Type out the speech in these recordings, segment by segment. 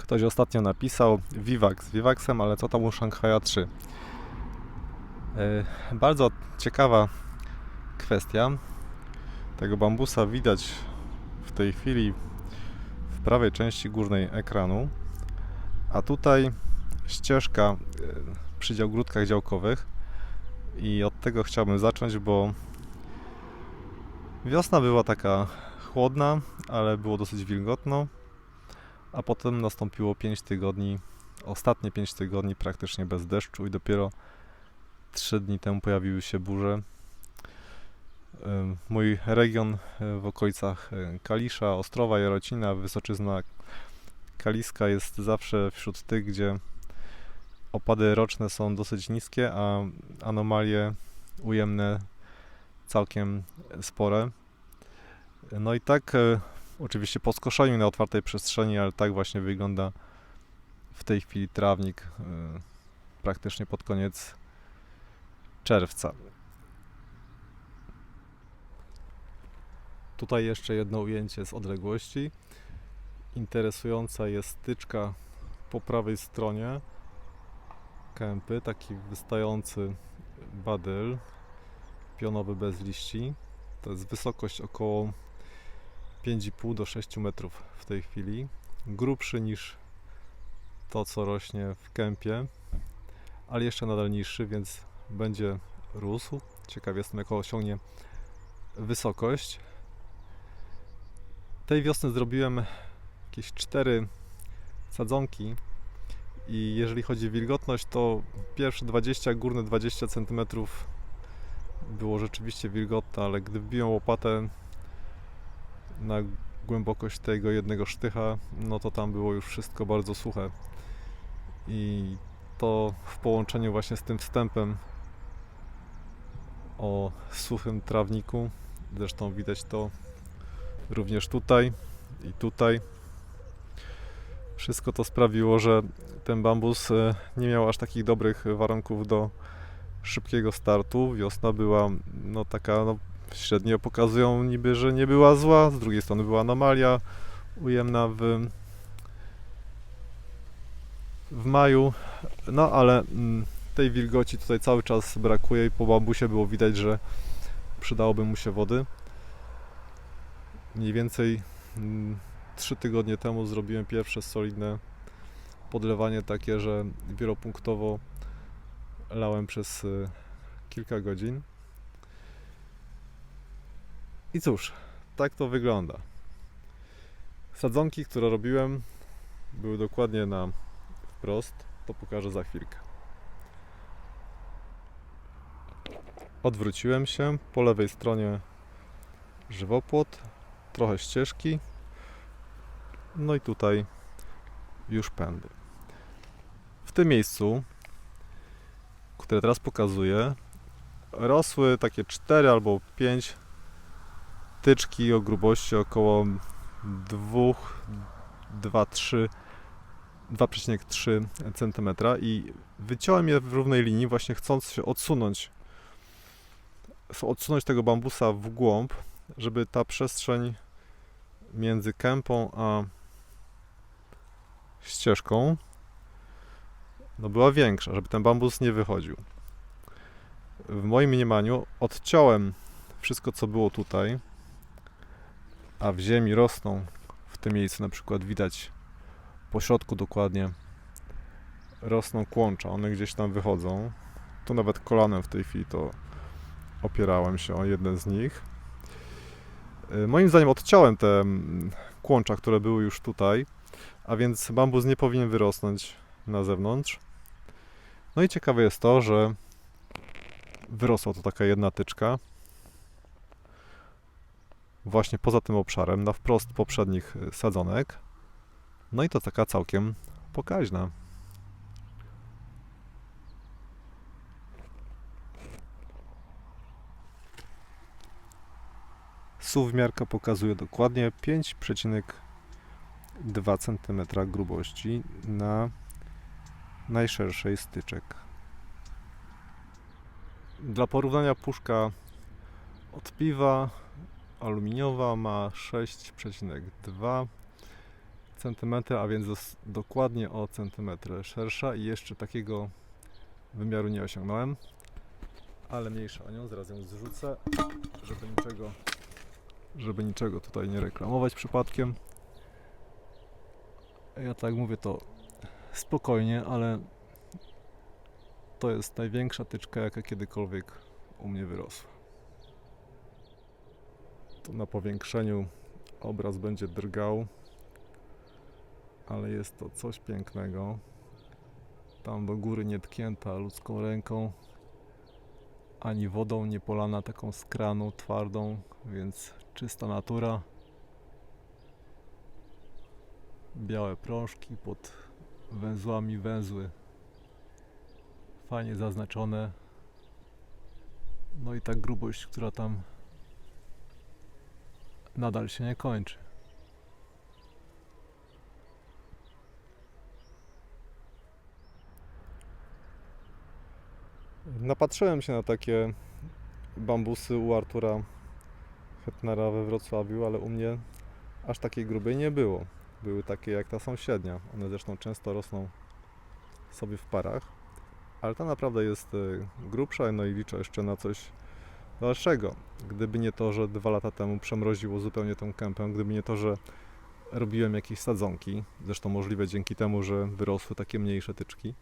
Ktoś ostatnio napisał Vivax z Vivaxem, ale co tam u Szanghaja 3? Yy, Bardzo ciekawa kwestia. Tego bambusa widać w tej chwili w prawej części górnej ekranu, a tutaj ścieżka yy, przy ogródkach działkowych i od tego chciałbym zacząć, bo wiosna była taka chłodna, ale było dosyć wilgotno, a potem nastąpiło 5 tygodni, ostatnie 5 tygodni praktycznie bez deszczu i dopiero 3 dni temu pojawiły się burze. Mój region y, w okolicach y, Kalisza, Ostrowa, Jarocina, Wysoczyzna Kaliska jest zawsze wśród tych, gdzie opady roczne są dosyć niskie, a anomalie ujemne całkiem spore. No i tak, e, oczywiście po skoszeniu na otwartej przestrzeni, ale tak właśnie wygląda w tej chwili trawnik e, praktycznie pod koniec czerwca. Tutaj jeszcze jedno ujęcie z odległości. Interesująca jest styczka po prawej stronie kępy, taki wystający badyl pionowy bez liści. To jest wysokość około 5,5 do 6 metrów w tej chwili. Grubszy niż to, co rośnie w kępie, ale jeszcze nadal niższy, więc będzie rósł. Ciekaw jestem, jaką osiągnie wysokość. Tej wiosny zrobiłem jakieś cztery sadzonki i jeżeli chodzi o wilgotność, to pierwsze 20, górne 20 cm było rzeczywiście wilgotne, ale gdy wbiłem łopatę na głębokość tego jednego sztycha, no to tam było już wszystko bardzo suche. I to w połączeniu właśnie z tym wstępem o suchym trawniku, zresztą widać to również tutaj i tutaj. Wszystko to sprawiło, że ten bambus e, nie miał aż takich dobrych warunków do szybkiego startu. Wiosna była no taka, no, średnio pokazują niby, że nie była zła, z drugiej strony była anomalia ujemna w, w maju, no ale mm, tej wilgoci tutaj cały czas brakuje i po bambusie było widać, że przydałoby mu się wody. Mniej więcej mm, 3 tygodnie temu zrobiłem pierwsze solidne podlewanie takie, że wielopunktowo lałem przez y, kilka godzin. I cóż, tak to wygląda. Sadzonki, które robiłem, były dokładnie na wprost. To pokażę za chwilkę. Odwróciłem się. Po lewej stronie żywopłot, trochę ścieżki. No i tutaj już pędy. W tym miejscu które teraz pokazuję, rosły takie 4 albo 5 tyczki o grubości około 2, 2, 3, 2,3 cm i wyciąłem je w równej linii, właśnie chcąc się odsunąć, odsunąć tego bambusa w głąb, żeby ta przestrzeń między kępą a ścieżką no była większa, żeby ten bambus nie wychodził. W moim mniemaniu odciąłem wszystko, co było tutaj, a w ziemi rosną w tym miejscu na przykład widać po środku dokładnie rosną kłącza, one gdzieś tam wychodzą. Tu nawet kolanem w tej chwili to opierałem się o jeden z nich. Y, Moim zdaniem odciąłem te mm, kłącza, które były już tutaj, a więc bambus nie powinien wyrosnąć na zewnątrz. No i ciekawe jest to, że wyrosła to taka jedna tyczka właśnie poza tym obszarem, na wprost poprzednich y, sadzonek. No i to taka całkiem pokaźna. Suwmiarka pokazuje dokładnie 5,2 cm grubości na najszerszej styczek. Dla porównania puszka od piwa aluminiowa ma 6,2 cm, a więc dokładnie o centymetr szersza i jeszcze takiego wymiaru nie osiągnąłem. Ale mniejsza o nią, zaraz ją zrzucę, żeby niczego, żeby niczego tutaj nie reklamować przypadkiem. Ja tak mówię to spokojnie, ale to jest największa tyczka, jaka kiedykolwiek u mnie wyrosła. Tu na powiększeniu obraz będzie drgał, ale jest to coś pięknego. Tam do góry nie tknięta ludzką ręką, ani wodą nie polana taką skraną, twardą, więc czysta natura. Białe prążki pod węzłami węzły. Fajnie zaznaczone. No i ta grubość, która tam nadal się nie kończy. Napatrzyłem się na takie bambusy u Artura Hetnera we Wrocławiu, ale u mnie aż takiej grubej nie było. Były takie jak ta sąsiednia. One zresztą często rosną sobie w parach, ale ta naprawdę jest y, grubsza, no i liczę jeszcze na coś dalszego. Gdyby nie to, że dwa lata temu przemroziło zupełnie tą kępę, gdyby nie to, że robiłem jakieś sadzonki, zresztą możliwe dzięki temu, że wyrosły takie mniejsze tyczki,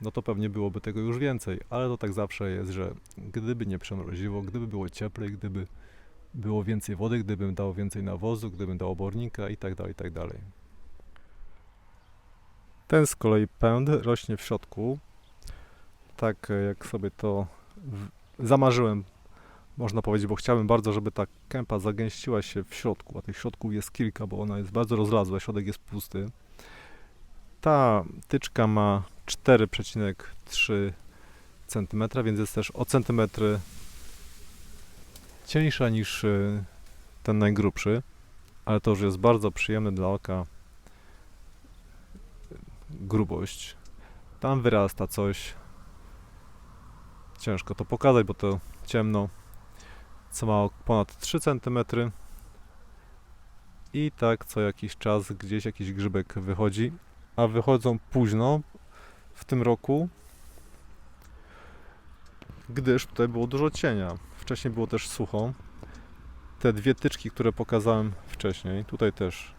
no to pewnie byłoby tego już więcej, ale to tak zawsze jest, że gdyby nie przemroziło, gdyby było cieplej, gdyby było więcej wody, gdybym dał więcej nawozu, gdybym dał obornika i tak dalej, i tak dalej. Ten z kolei pęd rośnie w środku, tak jak sobie to zamarzyłem, można powiedzieć, bo chciałem bardzo, żeby ta kępa zagęściła się w środku, a tych środków jest kilka, bo ona jest bardzo rozlazła, środek jest pusty. Ta tyczka ma 4,3 cm, więc jest też o centymetry cieńsza niż y, ten najgrubszy, ale to już jest bardzo przyjemne dla oka grubość. Tam wyrasta coś. Ciężko to pokazać, bo to ciemno. Co ma ponad 3 cm. I tak co jakiś czas gdzieś jakiś grzybek wychodzi, a wychodzą późno w tym roku, gdyż tutaj było dużo cienia. Wcześniej było też sucho. Te dwie tyczki, które pokazałem wcześniej, tutaj też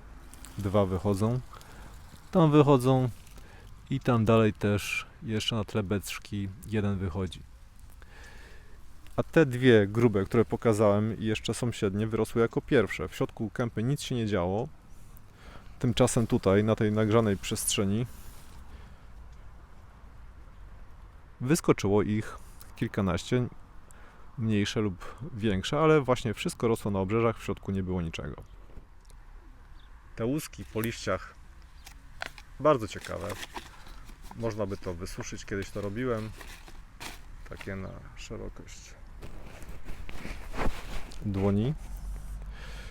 dwa wychodzą. Tam wychodzą i tam dalej też jeszcze na tle beczki jeden wychodzi. A te dwie grube, które pokazałem i jeszcze sąsiednie, wyrosły jako pierwsze. W środku kępy nic się nie działo. Tymczasem tutaj, na tej nagrzanej przestrzeni, wyskoczyło ich kilkanaście, mniejsze lub większe, ale właśnie wszystko rosło na obrzeżach, w środku nie było niczego. Te łuski po liściach bardzo ciekawe. Można by to wysuszyć, kiedyś to robiłem. Takie na szerokość dłoni.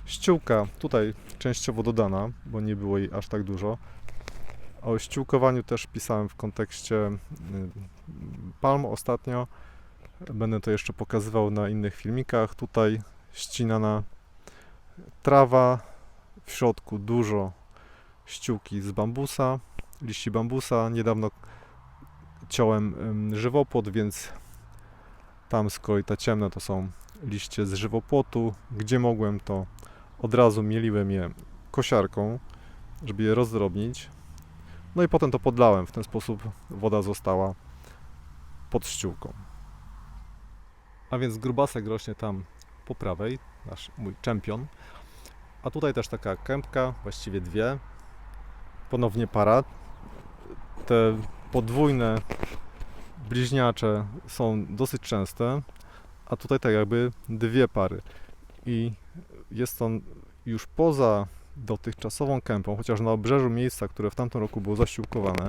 Ściółka tutaj częściowo dodana, bo nie było jej aż tak dużo. O ściółkowaniu też pisałem w kontekście y, palm ostatnio. Będę to jeszcze pokazywał na innych filmikach. Tutaj ścinana trawa, w środku dużo ściółki z bambusa, liści bambusa. Niedawno ciąłem żywopłot, więc tam z kolei ta ciemna to są liście z żywopłotu. Gdzie mogłem, to od razu mieliłem je kosiarką, żeby je rozdrobnić. No i potem to podlałem. W ten sposób woda została pod ściółką. A więc grubasek rośnie tam po prawej, nasz mój czempion. A tutaj też taka kępka, właściwie dwie. Ponownie para. Te podwójne bliźniacze są dosyć częste, a tutaj tak jakby dwie pary. I jest on już poza dotychczasową kępą, chociaż na obrzeżu miejsca, które w tamtym roku było zaściółkowane.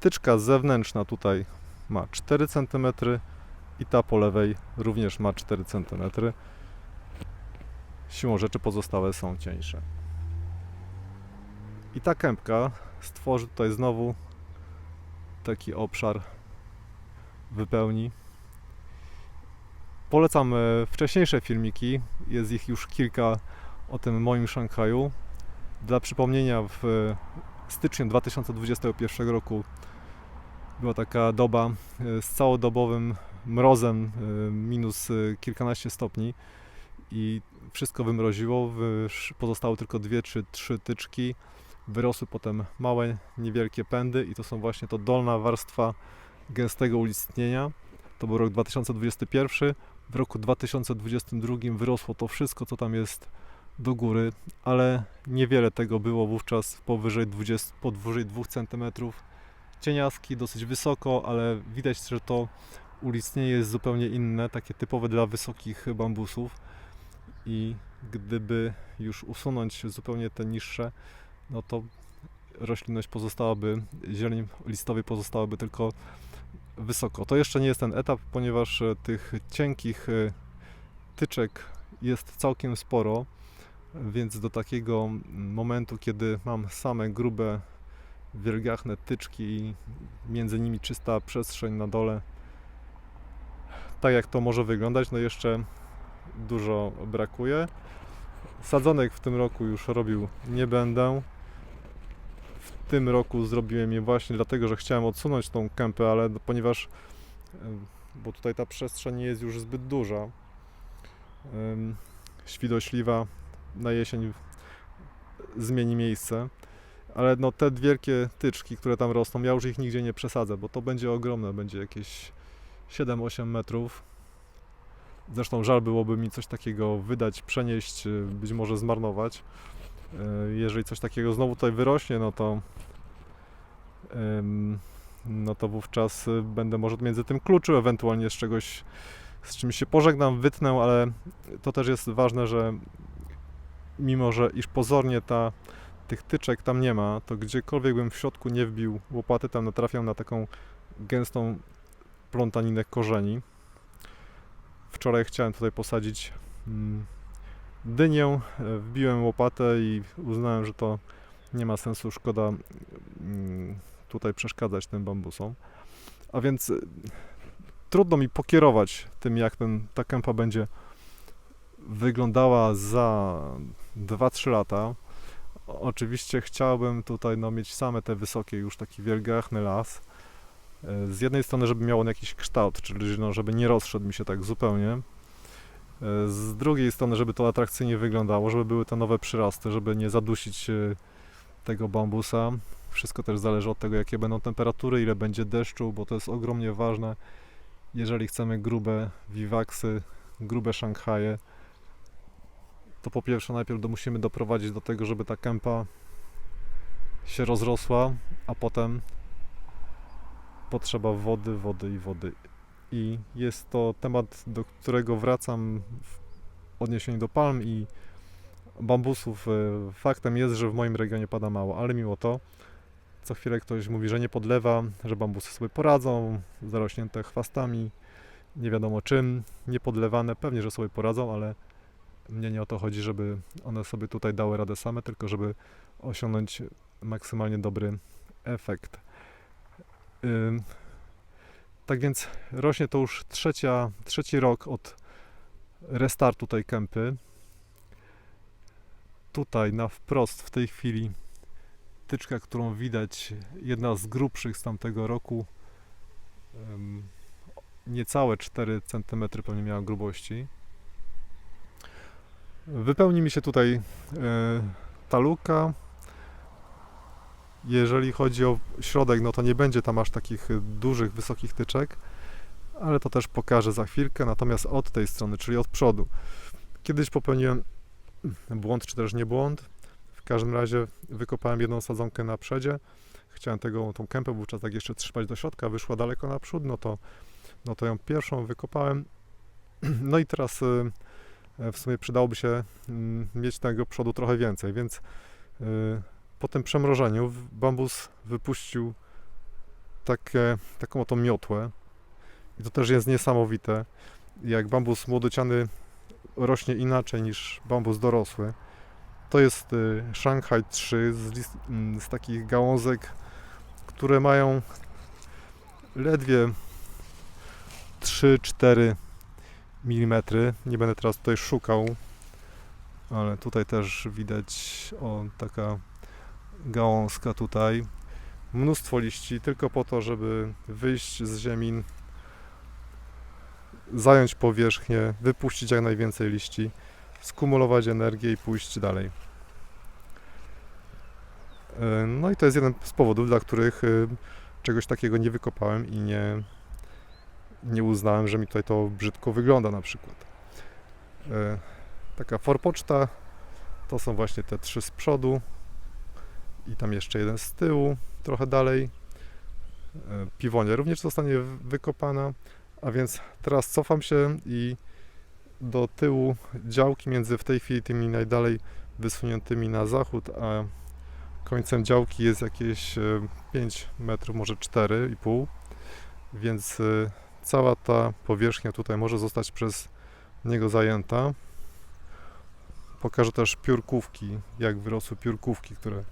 Tyczka zewnętrzna tutaj ma 4 cm i ta po lewej również ma 4 cm. Siłą rzeczy pozostałe są cieńsze. I ta kępka stworzy tutaj znowu taki obszar wypełni. Polecam e, wcześniejsze filmiki, jest ich już kilka o tym moim Szanghaju. Dla przypomnienia, w styczniu 2021 roku była taka doba e, z całodobowym mrozem e, minus e, kilkanaście stopni i wszystko wymroziło, pozostały tylko dwie czy trzy tyczki, wyrosły potem małe, niewielkie pędy i to są właśnie to dolna warstwa gęstego ulistnienia. To był rok 2021. W roku 2022 wyrosło to wszystko, co tam jest do góry, ale niewiele tego było wówczas powyżej 20, powyżej 2 cm. Cieniaski dosyć wysoko, ale widać, że to ulistnienie jest zupełnie inne, takie typowe dla wysokich bambusów i gdyby już usunąć zupełnie te niższe, no to roślinność pozostałaby, zieleń listowej pozostałaby tylko wysoko. To jeszcze nie jest ten etap, ponieważ e, tych cienkich e, tyczek jest całkiem sporo, więc do takiego momentu, kiedy mam same grube, wielgachne tyczki i między nimi czysta przestrzeń na dole, tak jak to może wyglądać, no jeszcze dużo brakuje. Sadzonek w tym roku już robił nie będę. Tym roku zrobiłem je właśnie dlatego, że chciałem odsunąć tą kępę, ale no, ponieważ bo tutaj ta przestrzeń jest już zbyt duża. Świdośliwa na jesień zmieni miejsce. Ale no te wielkie tyczki, które tam rosną, ja już ich nigdzie nie przesadzę, bo to będzie ogromne, będzie jakieś 7-8 metrów. Zresztą żal byłoby mi coś takiego wydać, przenieść, być może zmarnować. Y, Jeżeli coś takiego znowu tutaj wyrośnie, no to no to wówczas y, będę może między tym kluczył, ewentualnie z czegoś, z czymś się pożegnam, wytnę, ale to też jest ważne, że mimo, że iż pozornie ta, tych tyczek tam nie ma, to gdziekolwiek bym w środku nie wbił łopaty, tam natrafiam na taką gęstą plątaninę korzeni. Wczoraj chciałem tutaj posadzić mm, dynię, e, wbiłem łopatę i uznałem, że to nie ma sensu, szkoda mm, tutaj przeszkadzać tym bambusom. A więc y, trudno mi pokierować tym, jak ten, ta kępa będzie wyglądała za 2-3 lata. Oczywiście chciałbym tutaj no, mieć same te wysokie, już taki wielgachny las. E, Z jednej strony, żeby miał on jakiś kształt, czyli no, żeby nie rozszedł mi się tak zupełnie. E, Z drugiej strony, żeby to atrakcyjnie wyglądało, żeby były te nowe przyrasty, żeby nie zadusić e, tego bambusa. Wszystko też zależy od tego, jakie będą temperatury, ile będzie deszczu, bo to jest ogromnie ważne, jeżeli chcemy grube wiwaksy, grube szanghaje. To po pierwsze najpierw musimy doprowadzić do tego, żeby ta kępa się rozrosła, a potem potrzeba wody, wody i wody. I jest to temat, do którego wracam w odniesieniu do palm i bambusów. E, Faktem jest, że w moim regionie pada mało, ale mimo to co chwilę ktoś mówi, że nie podlewa, że bambusy sobie poradzą, zarośnięte chwastami, nie wiadomo czym, niepodlewane, pewnie, że sobie poradzą, ale mnie nie o to chodzi, żeby one sobie tutaj dały radę same, tylko żeby osiągnąć maksymalnie dobry efekt. Ym, Tak więc rośnie to już trzecia, trzeci rok od restartu tej kępy. Tutaj na wprost w tej chwili tyczka, którą widać, jedna z grubszych z tamtego roku, niecałe 4 cm pewnie miała grubości. Wypełni mi się tutaj e, ta luka. Jeżeli chodzi o środek, no to nie będzie tam aż takich e, dużych, wysokich tyczek, ale to też pokażę za chwilkę. Natomiast od tej strony, czyli od przodu, kiedyś popełniłem błąd, czy też nie błąd. W każdym razie wykopałem jedną sadzonkę na przedzie. Chciałem tego, tą kępę wówczas tak jeszcze trzymać do środka, wyszła daleko naprzód, no to, no to ją pierwszą wykopałem. No i teraz y, w sumie przydałoby się mm, mieć tego przodu trochę więcej, więc y, po tym przemrożeniu bambus wypuścił takie, taką oto miotłę. I to też jest niesamowite, jak bambus młodociany rośnie inaczej niż bambus dorosły. To jest y, Shanghai 3 z, list, mm, z takich gałązek, które mają ledwie 3-4 mm. Nie będę teraz tutaj szukał ale tutaj też widać o taka gałązka tutaj. Mnóstwo liści tylko po to, żeby wyjść z ziemi, zająć powierzchnię, wypuścić jak najwięcej liści, skumulować energię i pójść dalej. E, No i to jest jeden z powodów, dla których e, czegoś takiego nie wykopałem i nie, nie uznałem, że mi tutaj to brzydko wygląda na przykład. E, Taka forpoczta to są właśnie te trzy z przodu i tam jeszcze jeden z tyłu, trochę dalej. E, Piwonia również zostanie wykopana, a więc teraz cofam się i do tyłu działki między w tej chwili tymi najdalej wysuniętymi na zachód, a końcem działki jest jakieś e, 5 metrów, może 4,5, więc e, cała ta powierzchnia tutaj może zostać przez niego zajęta. Pokażę też piórkówki, jak wyrosły piórkówki, które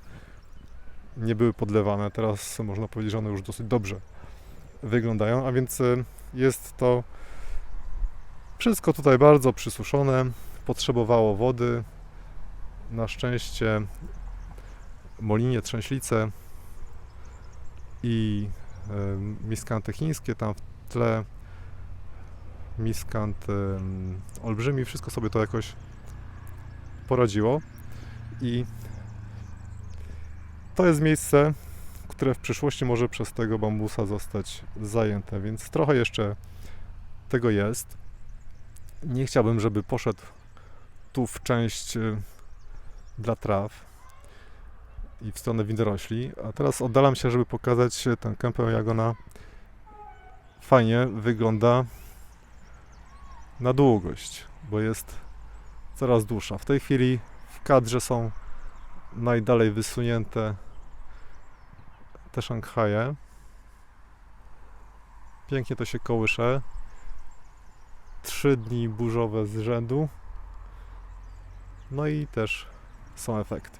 nie były podlewane. Teraz można powiedzieć, że one już dosyć dobrze wyglądają, a więc e, jest to wszystko tutaj bardzo przysuszone, potrzebowało wody. Na szczęście molinie, trzęślice i e, miskanty chińskie tam w tle. Miskant em, olbrzymi, wszystko sobie to jakoś poradziło. I to jest miejsce, które w przyszłości może przez tego bambusa zostać zajęte, więc trochę jeszcze tego jest. Nie chciałbym, żeby poszedł tu w część y, dla traw i w stronę winorośli, a teraz oddalam się, żeby pokazać tę kępę, jak ona fajnie wygląda na długość, bo jest coraz dłuższa. W tej chwili w kadrze są najdalej wysunięte te Szanghaje. Pięknie to się kołysze. Trzy dni burzowe z rzędu. No i też są efekty.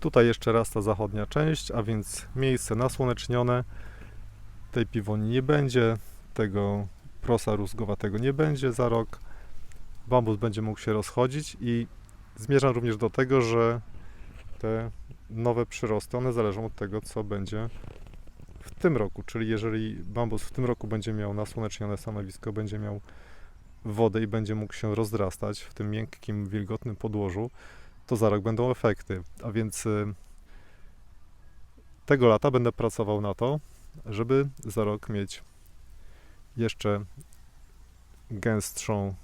Tutaj jeszcze raz ta zachodnia część, a więc miejsce nasłonecznione. Tej piwoni nie będzie, tego prosa rózgowatego nie będzie za rok. Bambus będzie mógł się rozchodzić i zmierzam również do tego, że te nowe przyrosty, one zależą od tego, co będzie w tym roku. Czyli jeżeli bambus w tym roku będzie miał nasłonecznione stanowisko, będzie miał wodę i będzie mógł się rozrastać w tym miękkim, wilgotnym podłożu, to za rok będą efekty. A więc y, tego lata będę pracował na to, żeby za rok mieć jeszcze gęstszą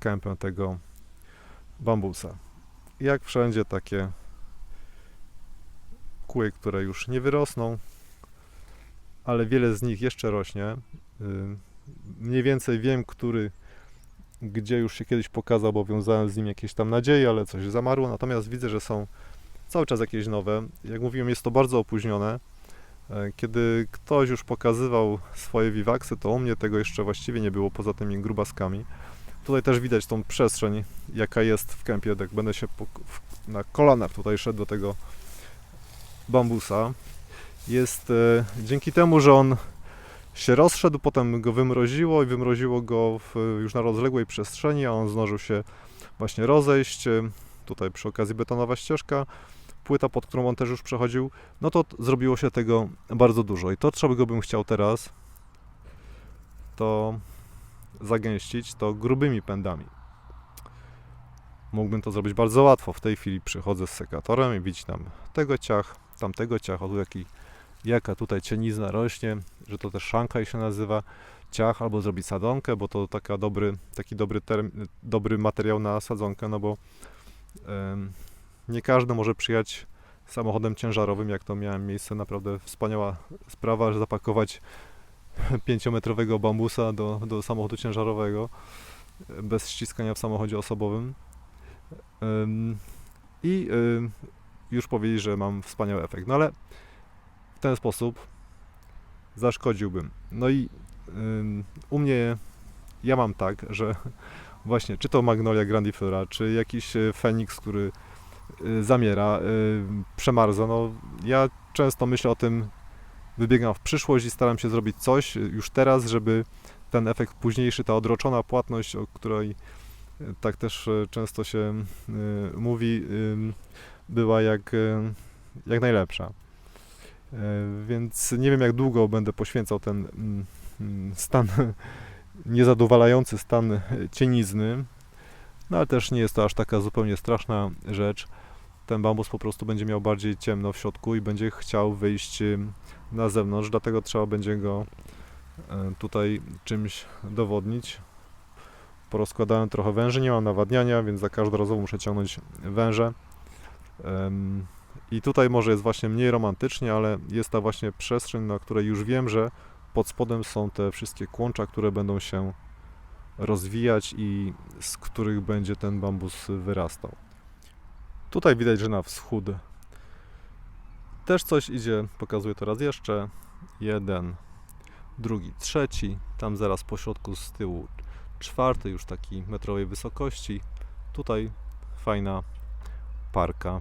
kępę tego bambusa. Jak wszędzie takie kły, które już nie wyrosną, ale wiele z nich jeszcze rośnie. Y, Mniej więcej wiem, który gdzie już się kiedyś pokazał, bo wiązałem z nim jakieś tam nadzieje, ale coś zamarło. Natomiast widzę, że są cały czas jakieś nowe. Jak mówiłem, jest to bardzo opóźnione. E, Kiedy ktoś już pokazywał swoje wiwaksy, to u mnie tego jeszcze właściwie nie było, poza tymi grubaskami. Tutaj też widać tą przestrzeń, jaka jest w kępie. Jak będę się na kolanach tutaj szedł do tego bambusa. Jest e, dzięki temu, że on się rozszedł, potem go wymroziło i wymroziło go w, już na rozległej przestrzeni, a on zdążył się właśnie rozejść. E, Tutaj przy okazji betonowa ścieżka, płyta, pod którą on też już przechodził, no to zrobiło się tego bardzo dużo. I to, czego bym chciał teraz, to zagęścić to grubymi pędami. Mógłbym to zrobić bardzo łatwo. W tej chwili przychodzę z sekatorem i widzieć tam tego ciach, tamtego ciach, o tu jaki, jaka tutaj cienizna rośnie, że to też Szanghaj się nazywa, ciach, albo zrobić sadzonkę, bo to taka dobry, taki dobry, term, dobry materiał na sadzonkę, no bo em, nie każdy może przyjechać samochodem ciężarowym, jak to miałem miejsce, naprawdę wspaniała sprawa, że zapakować pięciometrowego bambusa do, do samochodu ciężarowego e, bez ściskania w samochodzie osobowym. Ym, I ym, już powiedzieć, że mam wspaniały efekt. No ale w ten sposób zaszkodziłbym. No i u mnie ja mam tak, że właśnie czy to Magnolia grandiflora, czy jakiś e, Feniks, który y, zamiera, y, przemarza, no ja często myślę o tym, wybiegam w przyszłość i staram się zrobić coś y, już teraz, żeby ten efekt późniejszy, ta odroczona płatność, o której tak też często się y, mówi, była jak, y, jak najlepsza. E, Więc nie wiem, jak długo będę poświęcał ten mm, mm, stan, niezadowalający stan cienizny, no ale też nie jest to aż taka zupełnie straszna rzecz. Ten bambus po prostu będzie miał bardziej ciemno w środku i będzie chciał wyjść ym, na zewnątrz, dlatego trzeba będzie go tutaj czymś dowodnić. Porozkładałem trochę węży, nie mam nawadniania, więc za każdym razem muszę ciągnąć węże. I tutaj może jest właśnie mniej romantycznie, ale jest ta właśnie przestrzeń, na której już wiem, że pod spodem są te wszystkie kłącza, które będą się rozwijać i z których będzie ten bambus wyrastał. Tutaj widać, że na wschód też coś idzie, pokazuję to raz jeszcze. Jeden, drugi, trzeci, tam zaraz po środku z tyłu czwarty, już taki metrowej wysokości. Tutaj fajna parka.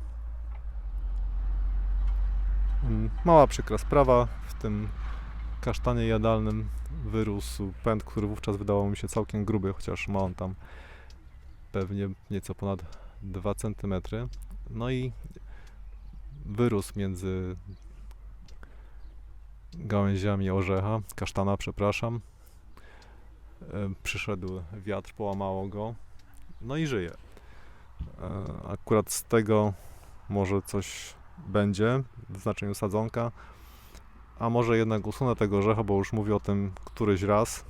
Mm, Mała przykra sprawa, w tym kasztanie jadalnym wyrósł pęd, który wówczas wydawał mi się całkiem gruby, chociaż ma on tam pewnie nieco ponad 2 cm. No i wyrósł między gałęziami orzecha, kasztana, przepraszam. E, Przyszedł wiatr, połamało go, no i żyje. E, Akurat z tego może coś będzie w znaczeniu sadzonka, a może jednak usunę tego orzecha, bo już mówię o tym któryś raz.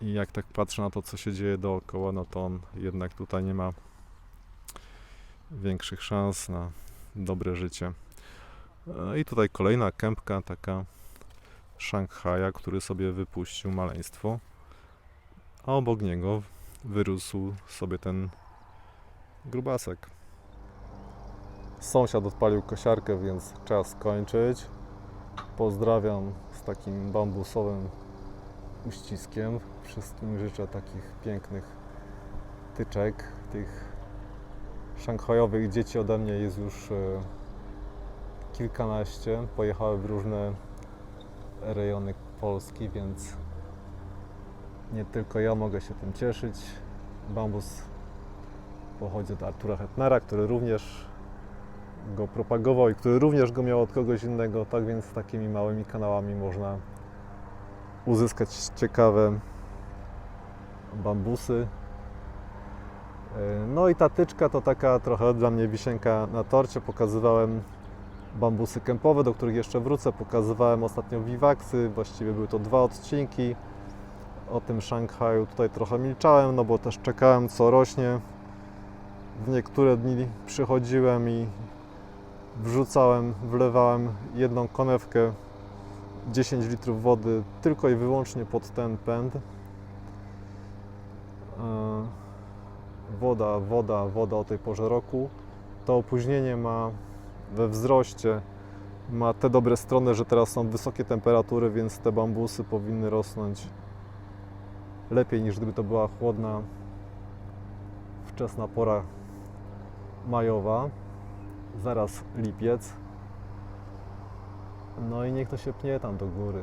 I jak tak patrzę na to, co się dzieje dookoła, no to on jednak tutaj nie ma większych szans na dobre życie. E, I tutaj kolejna kępka taka Szanghaja, który sobie wypuścił maleństwo, a obok niego wyrósł sobie ten grubasek. Sąsiad odpalił kosiarkę, więc czas kończyć. Pozdrawiam z takim bambusowym uściskiem. Wszystkim życzę takich pięknych tyczek. Tych szanghajowych dzieci ode mnie jest już e, kilkanaście. Pojechały w różne rejony Polski, więc nie tylko ja mogę się tym cieszyć. Bambus pochodzi od Artura Hetnera, który również go propagował i który również go miał od kogoś innego. Tak więc takimi małymi kanałami można uzyskać ciekawe bambusy. Yy, No i ta tyczka to taka trochę dla mnie wisienka na torcie. Pokazywałem bambusy kępowe, do których jeszcze wrócę. Pokazywałem ostatnio wiwaksy, właściwie były to dwa odcinki. O tym Szanghaju tutaj trochę milczałem, no bo też czekałem co rośnie. W niektóre dni przychodziłem i wrzucałem, wlewałem jedną konewkę 10 litrów wody tylko i wyłącznie pod ten pęd. E, Woda, woda, woda o tej porze roku. To opóźnienie ma we wzroście ma te dobre strony, że teraz są wysokie temperatury, więc te bambusy powinny rosnąć lepiej niż gdyby to była chłodna, wczesna pora majowa. Zaraz lipiec. No i niech to się pnie tam do góry.